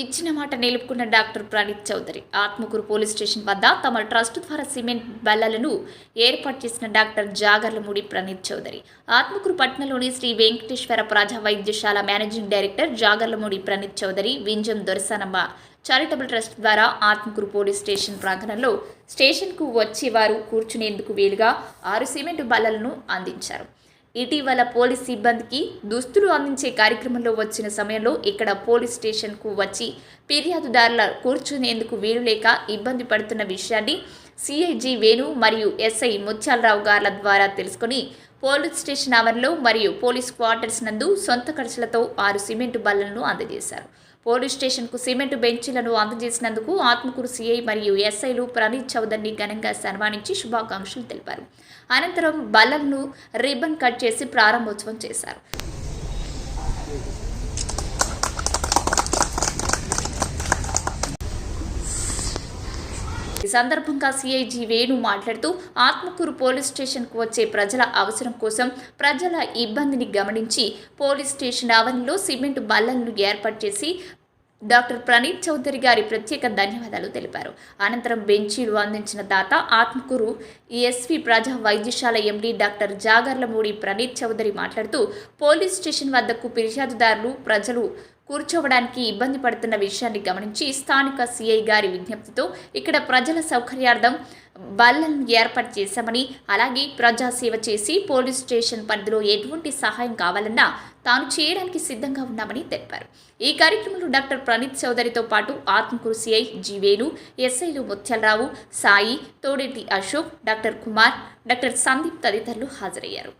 ఇచ్చిన మాట నిలుపుకున్న doctor Praneeth Chowdary Atmakur police station వద్ద తమ ట్రస్ట్ ద్వారా సిమెంట్ బల్లలను ఏర్పాటు చేసిన డాక్టర్ జాగర్లమూడి ప్రణీత్ చౌదరి. ఆత్మకూరు పట్టణంలోని శ్రీ వెంకటేశ్వర ప్రజా వైద్యశాల managing director Jagarlamudi Praneeth Chowdary Vinjam Dorasanamma charitable trust ద్వారా ఆత్మకూరు పోలీస్ స్టేషన్ ప్రాంగణంలో స్టేషన్కు వచ్చేవారు కూర్చునేందుకు వీలుగా ఆరు సిమెంట్ బల్లలను అందించారు. ఇటీవల పోలీస్ సిబ్బందికి దుస్తులు అందించే కార్యక్రమంలో వచ్చిన సమయంలో ఇక్కడ పోలీస్ స్టేషన్కు వచ్చి ఫిర్యాదుదారుల కూర్చునేందుకు వీలు లేక ఇబ్బంది పడుతున్న విషయాన్ని సిఐజి వేణు మరియు ఎస్ఐ ముత్యాలరావు గార్ల ద్వారా తెలుసుకుని పోలీస్ స్టేషన్ ఆవరణలో మరియు పోలీస్ క్వార్టర్స్ నందు సొంత ఖర్చులతో ఆరు సిమెంటు బల్లలను అందజేశారు. పోలీస్ స్టేషన్కు సిమెంటు బెంచీలను అందజేసినందుకు ఆత్మకూరు సిఐ మరియు ఎస్ఐలు ప్రణీత్ చౌదరిని ఘనంగా సన్మానించి శుభాకాంక్షలు తెలిపారు. అనంతరం బల్లలను రిబ్బన్ కట్ చేసి ప్రారంభోత్సవం చేశారు. ఈ సందర్భంగా సిఐజీ వేణు మాట్లాడుతూ ఆత్మకూరు పోలీస్ స్టేషన్కు వచ్చే ప్రజల అవసరం కోసం ప్రజల ఇబ్బందిని గమనించి పోలీస్ స్టేషన్ ఆవరణలో సిమెంట్ బల్లలను ఏర్పాటు చేసి డాక్టర్ ప్రణీత్ చౌదరి గారి ప్రత్యేక ధన్యవాదాలు తెలిపారు. అనంతరం బెంచీలు అందించిన దాత ఆత్మకూరు ఎస్వి ప్రజా వైద్యశాల ఎండీ డాక్టర్ జాగర్లమూడి ప్రణీత్ చౌదరి మాట్లాడుతూ పోలీస్ స్టేషన్ వద్దకు ఫిర్యాదుదారులు ప్రజలు కూర్చోవడానికి ఇబ్బంది పడుతున్న విషయాన్ని గమనించి స్థానిక సిఐ గారి విజ్ఞప్తితో ఇక్కడ ప్రజల సౌకర్యార్థం బల్లలను ఏర్పాటు చేశామని అలాగే ప్రజాసేవ చేసి పోలీస్ స్టేషన్ పరిధిలో ఎటువంటి సహాయం కావాలన్నా తాను చేయడానికి సిద్ధంగా ఉన్నామని తెలిపారు. ఈ కార్యక్రమంలో డాక్టర్ ప్రణీత్ చౌదరితో పాటు ఆత్మకూరు సిఐ జీవేలు ఎస్ఐలు ముత్యాలరావు సాయి తోడేటి అశోక్ డాక్టర్ కుమార్ డాక్టర్ సందీప్ తదితరులు హాజరయ్యారు.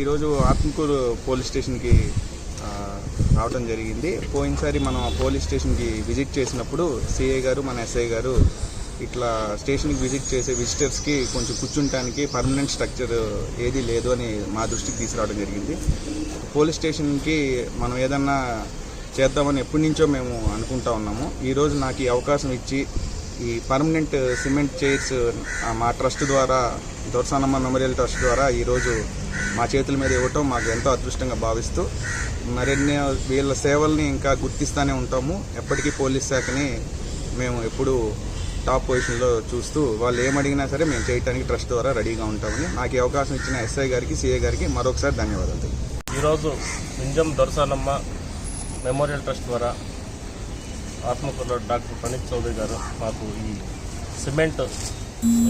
ఈరోజు ఆత్మకూరు పోలీస్ స్టేషన్కి రావడం జరిగింది. పోయినసారి మనం ఆ పోలీస్ స్టేషన్కి విజిట్ చేసినప్పుడు సిఐ గారు మన ఎస్ఐ గారు ఇట్లా స్టేషన్కి విజిట్ చేసే విజిటర్స్కి కొంచెం కూర్చుంటానికి పర్మనెంట్ స్ట్రక్చర్ ఏది లేదు అని మా దృష్టికి తీసుకురావడం జరిగింది. పోలీస్ స్టేషన్కి మనం ఏదన్నా చేద్దామని ఎప్పటి నుంచో మేము అనుకుంటా ఉన్నాము. ఈరోజు నాకు ఈ అవకాశం ఇచ్చి ఈ పర్మనెంట్ సిమెంట్ చైర్స్ ఆ, మా ట్రస్ట్ ద్వారా దొరసానమ్మ మెమోరియల్ ట్రస్ట్ ద్వారా ఈరోజు మా చేతుల మీద ఇవ్వటం మాకు ఎంతో అదృష్టంగా భావిస్తూ మరిన్ని వీళ్ళ సేవల్ని ఇంకా గుర్తిస్తూనే ఉంటాము. ఎప్పటికీ పోలీస్ శాఖని మేము ఎప్పుడూ టాప్ పొజిషన్లో చూస్తూ వాళ్ళు ఏమడిగినా సరే మేము చేయడానికి ట్రస్ట్ ద్వారా రెడీగా ఉంటామని నాకు ఈ అవకాశం ఇచ్చిన ఎస్ఐ గారికి సిఐ గారికి మరొకసారి ధన్యవాదాలు ఈరోజు మింజం దొరసానమ్మ మెమోరియల్ ట్రస్ట్ ద్వారా ఆత్మకూరులో డాక్టర్ ప్రణీత్ చౌదరి గారు మాకు ఈ సిమెంట్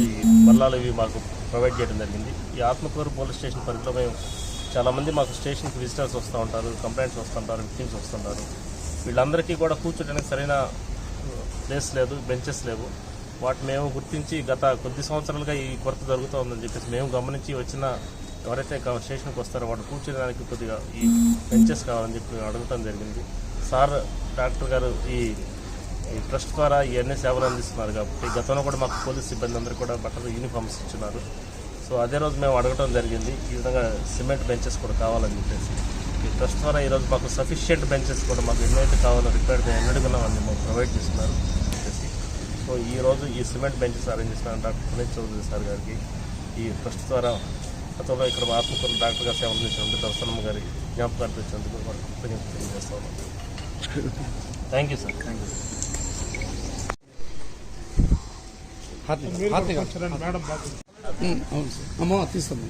ఈ బల్లాలు ఇవి మాకు ప్రొవైడ్ చేయడం జరిగింది. ఈ ఆత్మకూరు పోలీస్ స్టేషన్ పరిధిలో మేము చాలామంది మాకు స్టేషన్కి విజిటర్స్ వస్తూ ఉంటారు కంప్లైంట్స్ వస్తుంటారు విక్టిమ్స్ వస్తుంటారు వీళ్ళందరికీ కూడా కూర్చోడానికి సరైన ప్లేస్ లేదు బెంచెస్ లేవు. వాటి మేము గుర్తించి గత కొద్ది సంవత్సరాలుగా ఈ కొరత జరుగుతూ ఉందని చెప్పేసి మేము గమనించి వచ్చిన ఎవరైతే స్టేషన్కి వస్తారో వాళ్ళు కూర్చోడానికి కొద్దిగా ఈ బెంచెస్ కావాలని చెప్పి అడగటం జరిగింది. సార్ డాక్టర్ గారు ఈ ఈ ట్రస్ట్ ద్వారా ఇవన్నీ సేవలు అందిస్తున్నారు కాబట్టి గతంలో కూడా మాకు పోలీస్ సిబ్బంది అందరూ కూడా బట్టలు యూనిఫామ్స్ ఇచ్చున్నారు. సో అదే రోజు మేము అడగటం జరిగింది. ఈ విధంగా సిమెంట్ బెంచెస్ కూడా కావాలని చెప్పేసి. ఈ ట్రస్ట్ ద్వారా ఈరోజు మాకు సఫిషియెంట్ బెంచెస్ కూడా మాకు ఎన్నైతే కావాలో రిక్వైర్డ్ ఎన్నడుగున్నా అన్ని మాకు ప్రొవైడ్ చేస్తున్నారు. సో ఈ రోజు ఈ సిమెంట్ బెంచెస్ అరేంజ్ చేసిన డాక్టర్ పునీత్ చౌదరి సార్ గారికి ఈ ట్రస్ట్ ద్వారా గతంలో ఇక్కడ ఆత్మకూరు డాక్టర్ గారు సేవలు చేసినందుకు దర్శనమ్మ గారి జ్ఞాపకాలు తెచ్చినందుకు వారికి కృతజ్ఞతలు తెలియజేస్తా ఉన్నాం. Thank you sir thank you అవును సార్. అమ్మ తీస్తాము